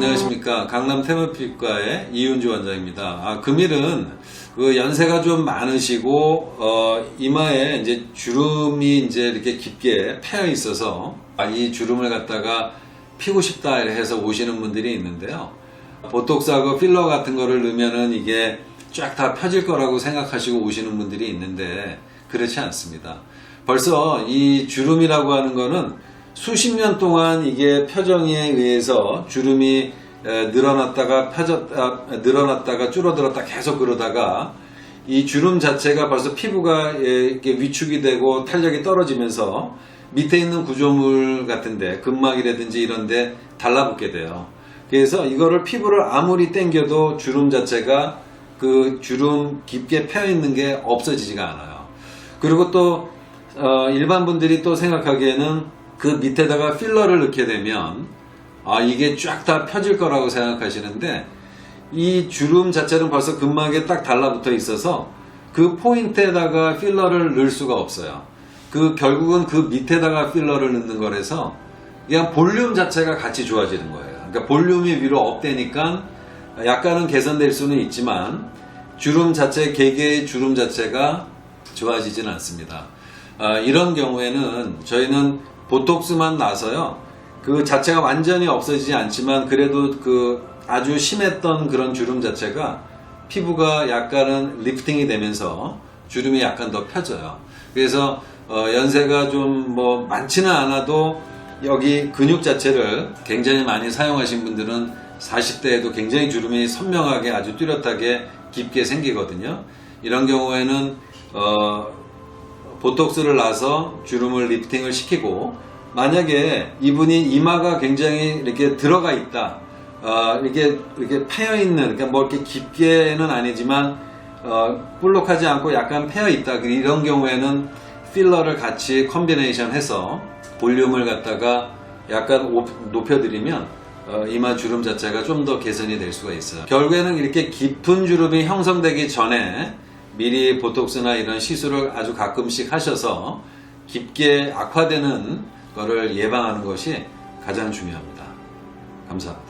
안녕하십니까 강남 테마피과의 이윤주 원장입니다. 아, 금일은 그 연세가 좀 많으시고 어, 이마에 이제 주름이 이제 이렇게 깊게 패여 있어서 아, 이 주름을 갖다가 피고 싶다 해서 오시는 분들이 있는데요. 보톡스하고 필러 같은 거를 넣으면은 이게 쫙 다 펴질 거라고 생각하시고 오시는 분들이 있는데 그렇지 않습니다. 벌써 이 주름이라고 하는 거는 수십 년 동안 이게 표정에 의해서 주름이 에, 늘어났다가 펴졌다 늘어났다가 줄어들었다 계속 그러다가 이 주름 자체가 벌써 피부가 에, 이렇게 위축이 되고 탄력이 떨어지면서 밑에 있는 구조물 같은데 근막이라든지 이런데 달라붙게 돼요. 그래서 이거를 피부를 아무리 당겨도 주름 자체가 그 주름 깊게 펴 있는 게 없어지지가 않아요. 그리고 또 어, 일반 분들이 또 생각하기에는 그 밑에다가 필러를 넣게 되면 아 이게 쫙 다 펴질 거라고 생각하시는데 이 주름 자체는 벌써 근막에 딱 달라붙어 있어서 그 포인트에다가 필러를 넣을 수가 없어요. 그 결국은 그 밑에다가 필러를 넣는 거라서 그냥 볼륨 자체가 같이 좋아지는 거예요. 그러니까 볼륨이 위로 업되니까 약간은 개선될 수는 있지만 주름 자체 개개의 주름 자체가 좋아지지는 않습니다. 아, 이런 경우에는 저희는 보톡스만 나서요. 그 자체가 완전히 없어지지 않지만 그래도 그 아주 심했던 그런 주름 자체가 피부가 약간은 리프팅이 되면서 주름이 약간 더 펴져요. 그래서 어, 연세가 좀 뭐 많지는 않아도 여기 근육 자체를 굉장히 많이 사용하신 분들은 40대에도 굉장히 주름이 선명하게 아주 뚜렷하게 깊게 생기거든요. 이런 경우에는 어, 보톡스를 놔서 주름을 리프팅을 시키고 만약에 이분이 이마가 굉장히 이렇게 들어가 있다. 어, 이렇게 이렇게 패여 있는 그러니까 뭐 이렇게 깊게는 아니지만 어, 볼록하지 않고 약간 패여 있다. 이런 경우에는 필러를 같이 컨비네이션 해서 볼륨을 갖다가 약간 오- 높여드리면 어, 이마 주름 자체가 좀 더 개선이 될 수가 있어요. 결국에는 이렇게 깊은 주름이 형성되기 전에 미리 보톡스나 이런 시술을 아주 가끔씩 하셔서 깊게 악화되는 거를 예방하는 것이 가장 중요합니다. 감사합니다.